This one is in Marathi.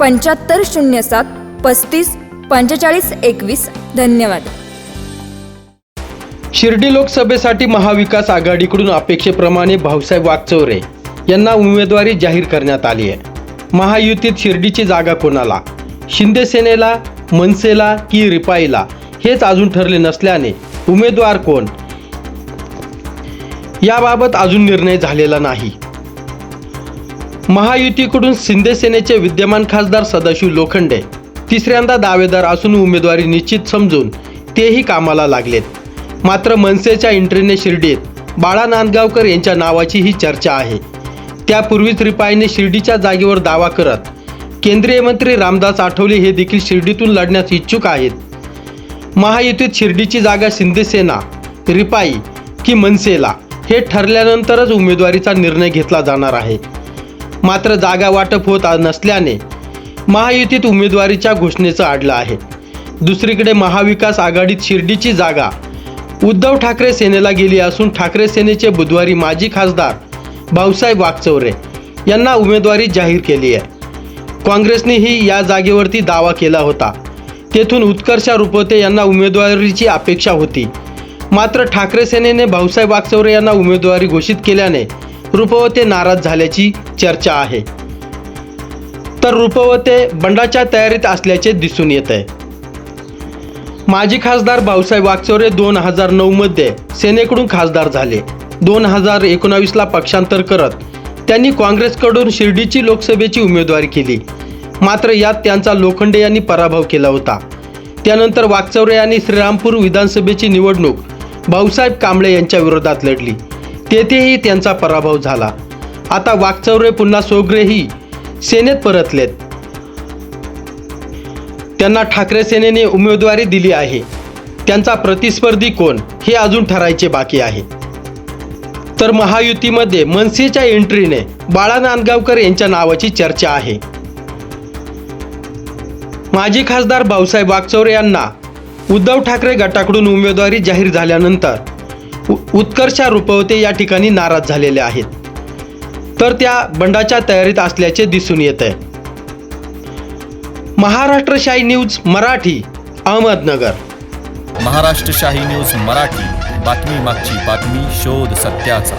पंच्याहत्तर शून्य सात पस्तीस पंचेचाळीस एकवीस. धन्यवाद. शिर्डी लोकसभेसाठी महाविकास आघाडीकडून अपेक्षेप्रमाणे भाऊसाहेब वागचौरे यांना उमेदवारी जाहीर करण्यात आली आहे. महायुतीत शिर्डीची जागा कोणाला? शिंदे सेनेला मनसेला की रिपाईला? हेच अजून ठरले नसल्याने उमेदवार कोण? याबाबत अजून निर्णय झालेला नाही. महायुतीकडून शिंदे सेनेचे विद्यमान खासदार सदाशिव लोखंडे तिसऱ्यांदा दावेदार असून उमेदवारी निश्चित समजून तेही कामाला लागलेत. मात्र मनसेच्या एंट्रीने शिर्डीत बाळा नांदगावकर यांच्या नावाची ही चर्चा आहे. त्यापूर्वीच रिपाईने शिर्डीच्या जागेवर दावा करत केंद्रीय मंत्री रामदास आठवले हे देखील शिर्डीतून लढण्यास इच्छुक आहेत. महायुतीत शिर्डीची जागा शिंदेसेना रिपाई की मनसेला हे ठरल्यानंतरच उमेदवारीचा निर्णय घेतला जाणार आहे. मात्र जागा वाटप होत नसल्याने महायुतीत उमेदवारीच्या घोषणेचं आडलं आहे. दुसरीकडे महाविकास आघाडीत शिर्डीची जागा उद्धव ठाकरे सेनेला गेली असून ठाकरे सेनेचे बुधवारी माजी खासदार भाऊसाहेब वागचौरे यांना उमेदवारी जाहीर केली आहे. काँग्रेसनेही या जागेवरती दावा केला होता. तेथून उत्कर्षा रुपवते यांना उमेदवारीची अपेक्षा होती. मात्र ठाकरे सेनेने भाऊसाहेब वागचौरे यांना उमेदवारी घोषित केल्याने रुपवते नाराज झाल्याची चर्चा आहे. तर रुपवते बंडाच्या तयारीत असल्याचे दिसून येत आहे. माजी खासदार भाऊसाहेब वागचौरे दोन हजार नऊमध्ये सेनेकडून खासदार झाले. दोन हजार एकोणावीसला पक्षांतर करत त्यांनी काँग्रेसकडून शिर्डीची लोकसभेची उमेदवारी केली. मात्र यात त्यांचा लोखंडे यांनी पराभव केला होता. त्यानंतर वागचौरे यांनी श्रीरामपूर विधानसभेची निवडणूक भाऊसाहेब कांबळे यांच्या विरोधात लढली. तेथेही त्यांचा पराभव झाला. आता वागचौरे पुन्हा सोगरेही सेनेत परतलेत. त्यांना ठाकरे सेनेने उमेदवारी दिली आहे. त्यांचा प्रतिस्पर्धी कोण हे अजून ठरायचे बाकी आहे. तर महायुतीमध्ये मनसेच्या एंट्रीने बाळा नांदगावकर यांच्या नावाची चर्चा आहे. माजी खासदार भाऊसाहेब वागचौरे यांना उद्धव ठाकरे गटाकडून उमेदवारी जाहीर झाल्यानंतर उ- उत्कर्षा रुपवते या ठिकाणी नाराज झालेले आहेत. तर त्या बंडाच्या तयारीत असल्याचे दिसून येत आहे महाराष्ट्रशाही न्यूज मराठी अहमदनगर. महाराष्ट्रशाही न्यूज मराठी बातमी मागची बातमी शोध सत्याचा.